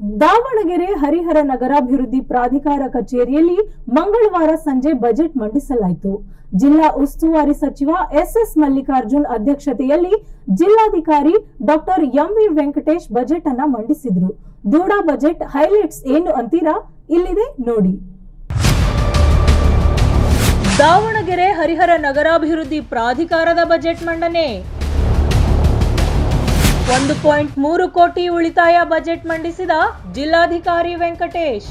ದಾವಣಗೆರೆ ಹರಿಹರ ನಗರಾಭಿವೃದ್ಧಿ ಪ್ರಾಧಿಕಾರ ಕಚೇರಿಯಲ್ಲಿ ಮಂಗಳವಾರ ಸಂಜೆ ಬಜೆಟ್ ಮಂಡಿಸಲಾಯಿತು. ಜಿಲ್ಲಾ ಉಸ್ತುವಾರಿ ಸಚಿವ ಎಸ್ಎಸ್ ಮಲ್ಲಿಕಾರ್ಜುನ್ ಅಧ್ಯಕ್ಷತೆಯಲ್ಲಿ ಜಿಲ್ಲಾಧಿಕಾರಿ ಡಾಕ್ಟರ್ ಎಂವಿ ವೆಂಕಟೇಶ್ ಬಜೆಟ್ ಅನ್ನ ಮಂಡಿಸಿದ್ರು. ದೂಡ ಬಜೆಟ್ ಹೈಲೈಟ್ಸ್ ಏನು ಅಂತೀರಾ? ಇಲ್ಲಿದೆ ನೋಡಿ. ದಾವಣಗೆರೆ ಹರಿಹರ ನಗರಾಭಿವೃದ್ಧಿ ಪ್ರಾಧಿಕಾರದ ಬಜೆಟ್ ಮಂಡನೆ. ಒಂದು ಪಾಯಿಂಟ್ ಮೂರು ಕೋಟಿ ಉಳಿತಾಯ ಬಜೆಟ್ ಮಂಡಿಸಿದ ಜಿಲ್ಲಾಧಿಕಾರಿ ವೆಂಕಟೇಶ್.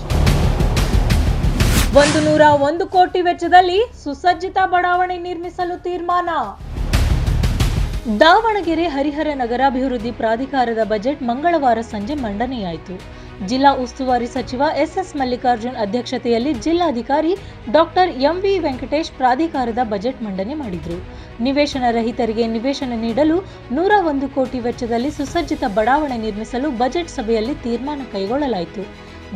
ಒಂದು ನೂರ ಒಂದು ಕೋಟಿ ವೆಚ್ಚದಲ್ಲಿ ಸುಸಜ್ಜಿತ ಬಡಾವಣೆ ನಿರ್ಮಿಸಲು ತೀರ್ಮಾನ. ದಾವಣಗೆರೆ ಹರಿಹರ ನಗರಾಭಿವೃದ್ಧಿ ಪ್ರಾಧಿಕಾರದ ಬಜೆಟ್ ಮಂಗಳವಾರ ಸಂಜೆ ಮಂಡನೆಯಾಯಿತು. ಜಿಲ್ಲಾ ಉಸ್ತುವಾರಿ ಸಚಿವ ಎಸ್ಎಸ್ ಮಲ್ಲಿಕಾರ್ಜುನ್ ಅಧ್ಯಕ್ಷತೆಯಲ್ಲಿ ಜಿಲ್ಲಾಧಿಕಾರಿ ಡಾಕ್ಟರ್ ಎಂವಿ ವೆಂಕಟೇಶ್ ಪ್ರಾಧಿಕಾರದ ಬಜೆಟ್ ಮಂಡನೆ ಮಾಡಿದರು. ನಿವೇಶನ ರಹಿತರಿಗೆ ನಿವೇಶನ ನೀಡಲು ನೂರ ಒಂದು ಕೋಟಿ ವೆಚ್ಚದಲ್ಲಿ ಸುಸಜ್ಜಿತ ಬಡಾವಣೆ ನಿರ್ಮಿಸಲು ಬಜೆಟ್ ಸಭೆಯಲ್ಲಿ ತೀರ್ಮಾನ ಕೈಗೊಳ್ಳಲಾಯಿತು.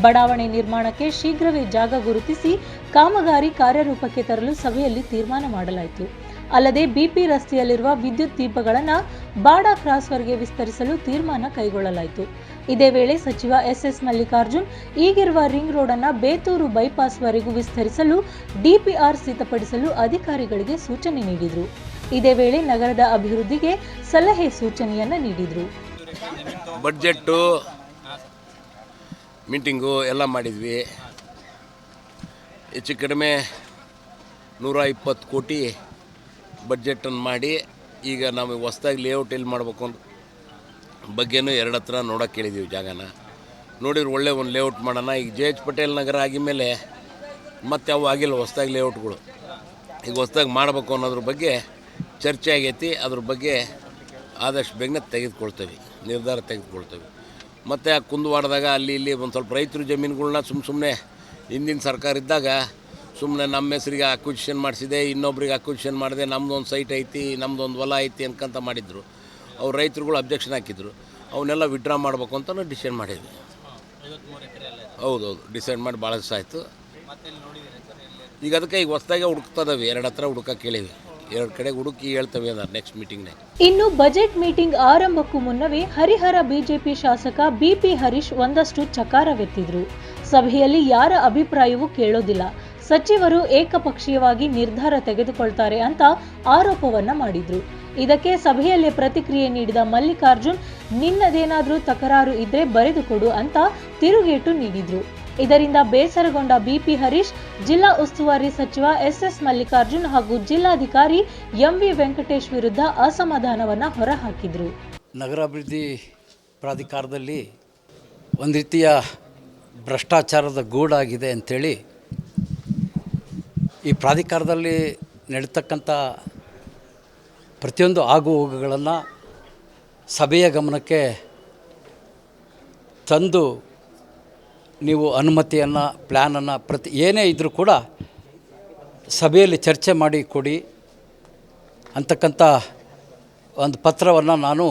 ಬಡಾವಣೆ ನಿರ್ಮಾಣಕ್ಕೆ ಶೀಘ್ರವೇ ಜಾಗ ಗುರುತಿಸಿ ಕಾಮಗಾರಿ ಕಾರ್ಯರೂಪಕ್ಕೆ ತರಲು ಸಭೆಯಲ್ಲಿ ತೀರ್ಮಾನ ಮಾಡಲಾಯಿತು. ಅಲ್ಲದೆ ಬಿಪಿ ರಸ್ತೆಯಲ್ಲಿರುವ ವಿದ್ಯುತ್ ದೀಪಗಳನ್ನು ಬಾಡಾ ಕ್ರಾಸ್ವರೆಗೆ ವಿಸ್ತರಿಸಲು ತೀರ್ಮಾನ ಕೈಗೊಳ್ಳಲಾಯಿತು. ಇದೇ ವೇಳೆ ಸಚಿವ ಎಸ್ಎಸ್ ಮಲ್ಲಿಕಾರ್ಜುನ್ ಈಗಿರುವ ರಿಂಗ್ ರೋಡ್ ಬೇತೂರು ಬೈಪಾಸ್ ವರೆಗೂ ವಿಸ್ತರಿಸಲು ಡಿಪಿಆರ್ ಸಿದ್ಧಪಡಿಸಲು ಅಧಿಕಾರಿಗಳಿಗೆ ಸೂಚನೆ ನೀಡಿದರು. ಇದೇ ವೇಳೆ ನಗರದ ಅಭಿವೃದ್ಧಿಗೆ ಸಲಹೆ ಸೂಚನೆಯನ್ನ ನೀಡಿದರು. ಬಡ್ಜೆಟ್ಟು, ಮೀಟಿಂಗು ಎಲ್ಲ ಮಾಡಿದ್ವಿ. ಹೆಚ್ಚು ಕಡಿಮೆ ನೂರ ಇಪ್ಪತ್ತು ಕೋಟಿ ಬಡ್ಜೆಟನ್ನು ಮಾಡಿ ಈಗ ನಾವು ಹೊಸ್ದಾಗಿ ಲೇಔಟ್ ಎಲ್ಲಿ ಮಾಡಬೇಕು ಅಂತ ಬಗ್ಗೆನೂ ಎರಡು ಹತ್ರ ನೋಡೋಕೆ ಕೇಳಿದ್ದೀವಿ ಜಾಗನ. ನೋಡಿದ್ರೆ ಒಳ್ಳೆ ಒಂದು ಲೇಔಟ್ ಮಾಡೋಣ. ಈಗ ಜೆ ಎಚ್ ಪಟೇಲ್ ನಗರ ಆಗಿದ್ಮೇಲೆ ಮತ್ತೆ ಅವು ಆಗಿಲ್ಲ ಹೊಸ್ದಾಗಿ ಲೇಔಟ್ಗಳು ಈಗ ಹೊಸ್ದಾಗಿ ಮಾಡಬೇಕು ಅನ್ನೋದ್ರ ಬಗ್ಗೆ ಚರ್ಚೆ ಆಗೈತಿ. ಅದ್ರ ಬಗ್ಗೆ ಆದಷ್ಟು ಬೇಗನೆ ತೆಗೆದುಕೊಳ್ತೇವೆ. ನಿರ್ಧಾರ ತೆಗೆದುಕೊಳ್ತೇವೆ. ಮತ್ತು ಆ ಕುಂದುವಾಡದಾಗ ಅಲ್ಲಿ ಇಲ್ಲಿ ಒಂದು ಸ್ವಲ್ಪ ರೈತರು ಜಮೀನುಗಳ್ನ ಸುಮ್ಮ ಸುಮ್ಮನೆ ಹಿಂದಿನ ಸರ್ಕಾರ ಇದ್ದಾಗ ಸುಮ್ಮನೆ ನಮ್ಮ ಹೆಸರಿಗೆ ಅಕ್ವಿಷನ್ ಮಾಡಿಸಿದೆ, ಇನ್ನೊಬ್ರಿಗೆ ಅಕ್ವಿಷನ್ ಮಾಡಿದೆ ನಮ್ಮದೊಂದು ಸೈಟ್ ಐತಿ ನಮ್ಮದೊಂದು ಹೊಲ ಐತಿ ಅನ್ಕಂತ ಮಾಡಿದ್ರು. ಅವ್ರು ರೈತರುಗಳು ಅಬ್ಜೆಕ್ಷನ್ ಹಾಕಿದ್ರು. ಅವನ್ನೆಲ್ಲ ವಿಡ್ರಾ ಮಾಡಬೇಕು ಅಂತ ಡಿಸೈಡ್ ಮಾಡಿದ್ವಿ ಹೌದೌದು ಡಿಸೈಡ್ ಮಾಡಿ ಭಾಳ ದಿವಸ ಆಯಿತು. ಈಗ ಅದಕ್ಕೆ ಈಗ ಹೊಸದಾಗೆ ಹುಡುಕ್ತದವಿ, ಎರಡು ಹತ್ರ ಹುಡುಕಕ್ಕೆ ಕೇಳಿವಿ ಎರಡು ಕಡೆ ಹುಡುಕಿ ಹೇಳ್ತವೆ ಅಂದ್ರೆ ನೆಕ್ಸ್ಟ್ ಮೀಟಿಂಗ್ನಾಗ ಇನ್ನು ಬಜೆಟ್ ಮೀಟಿಂಗ್ ಆರಂಭಕ್ಕೂ ಮುನ್ನವೇ ಹರಿಹರ ಬಿಜೆಪಿ ಶಾಸಕ ಬಿಪಿ ಹರೀಶ್ ಒಂದಷ್ಟು ಚಕಾರವೆತ್ತಿದ್ರು. ಸಭೆಯಲ್ಲಿ ಯಾರ ಅಭಿಪ್ರಾಯವೂ ಕೇಳೋದಿಲ್ಲ. ಸಚಿವರು ಏಕಪಕ್ಷೀಯವಾಗಿ ನಿರ್ಧಾರ ತೆಗೆದುಕೊಳ್ತಾರೆ ಅಂತ ಆರೋಪವನ್ನ ಮಾಡಿದ್ರು. ಇದಕ್ಕೆ ಸಭೆಯಲ್ಲೇ ಪ್ರತಿಕ್ರಿಯೆ ನೀಡಿದ ಮಲ್ಲಿಕಾರ್ಜುನ್, ನಿನ್ನದೇನಾದ್ರೂ ತಕರಾರು ಇದ್ರೆ ಬರೆದುಕೊಡು ಅಂತ ತಿರುಗೇಟು ನೀಡಿದ್ರು. ಇದರಿಂದ ಬೇಸರಗೊಂಡ ಬಿಪಿ ಹರೀಶ್, ಜಿಲ್ಲಾ ಉಸ್ತುವಾರಿ ಸಚಿವ ಎಸ್ಎಸ್ ಮಲ್ಲಿಕಾರ್ಜುನ್ ಹಾಗೂ ಜಿಲ್ಲಾಧಿಕಾರಿ ಎಂವಿ ವೆಂಕಟೇಶ್ ವಿರುದ್ಧ ಅಸಮಾಧಾನವನ್ನ ಹೊರಹಾಕಿದ್ರು. ನಗರಾಭಿವೃದ್ಧಿ ಪ್ರಾಧಿಕಾರದಲ್ಲಿ ಒಂದು ರೀತಿಯ ಭ್ರಷ್ಟಾಚಾರದ ಗೂಡಾಗಿದೆ ಅಂಥೇಳಿ ಈ ಪ್ರಾಧಿಕಾರದಲ್ಲಿ ನಡೀತಕ್ಕಂಥ ಪ್ರತಿಯೊಂದು ಆಗು ಹೋಗುಗಳನ್ನು ಸಭೆಯ ಗಮನಕ್ಕೆ ತಂದು ನೀವು ಅನುಮತಿಯನ್ನು ಪ್ಲ್ಯಾನನ್ನು ಪ್ರತಿ, ಏನೇ ಇದ್ದರೂ ಕೂಡ ಸಭೆಯಲ್ಲಿ ಚರ್ಚೆ ಮಾಡಿ ಕೊಡಿ ಅಂತಕ್ಕಂಥ ಒಂದು ಪತ್ರವನ್ನು ನಾನು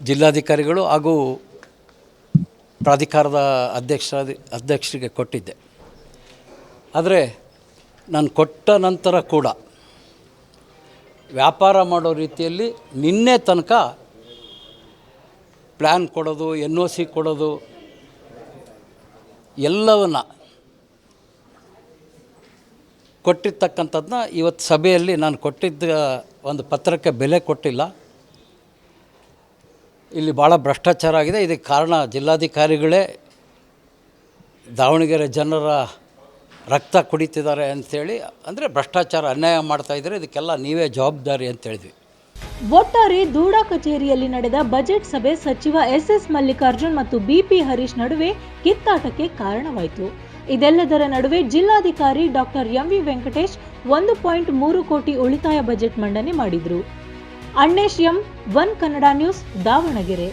ಜಿಲ್ಲಾಧಿಕಾರಿಗಳು ಹಾಗೂ ಪ್ರಾಧಿಕಾರದ ಅಧ್ಯಕ್ಷ ಅಧ್ಯಕ್ಷರಿಗೆ ಕೊಟ್ಟಿದ್ದೆ. ಆದರೆ ನಾನು ಕೊಟ್ಟ ನಂತರ ಕೂಡ ವ್ಯಾಪಾರ ಮಾಡೋ ರೀತಿಯಲ್ಲಿ ನಿನ್ನೆ ತನಕ ಪ್ಲ್ಯಾನ್ ಕೊಡೋದು, ಎನ್ ಒ ಸಿ ಕೊಡೋದು, ಎಲ್ಲವನ್ನ ಕೊಟ್ಟಿರ್ತಕ್ಕಂಥದ್ದನ್ನ ಇವತ್ತು ಸಭೆಯಲ್ಲಿ ನಾನು ಕೊಟ್ಟಿದ್ದ ಒಂದು ಪತ್ರಕ್ಕೆ ಬೆಲೆ ಕೊಟ್ಟಿಲ್ಲ. ಇಲ್ಲಿ ಭಾಳ ಭ್ರಷ್ಟಾಚಾರ ಆಗಿದೆ. ಇದಕ್ಕೆ ಕಾರಣ ಜಿಲ್ಲಾಧಿಕಾರಿಗಳೇ ದಾವಣಗೆರೆ ಜನರ ರಕ್ತ ಕುಡಿತಿದ್ದಾರೆ ಅಂಥೇಳಿ ಅಂದರೆ ಭ್ರಷ್ಟಾಚಾರ ಅನ್ಯಾಯ ಮಾಡ್ತಾ ಇದ್ದಾರೆ ಇದಕ್ಕೆಲ್ಲ ನೀವೇ ಜವಾಬ್ದಾರಿ ಅಂತ ಹೇಳಿದ್ವಿ. ಒಟ್ಟಾರೆ ದೂಡಾ ಕಚೇರಿಯಲ್ಲಿ ನಡೆದ ಬಜೆಟ್ ಸಭೆ ಸಚಿವ ಎಸ್ ಎಸ್ ಮಲ್ಲಿಕಾರ್ಜುನ್ ಮತ್ತು ಬಿಪಿ ಹರೀಶ್ ನಡುವೆ ಕಿತ್ತಾಟಕ್ಕೆ ಕಾರಣವಾಯಿತು. ಇದೆಲ್ಲದರ ನಡುವೆ ಜಿಲ್ಲಾಧಿಕಾರಿ ಡಾಕ್ಟರ್ ಎಂವಿ ವೆಂಕಟೇಶ್ ಒಂದು ಪಾಯಿಂಟ್ ಮೂರು ಕೋಟಿ ಉಳಿತಾಯ ಬಜೆಟ್ ಮಂಡನೆ ಮಾಡಿದ್ರು. Annesh M, one Kannada news, Davanagere.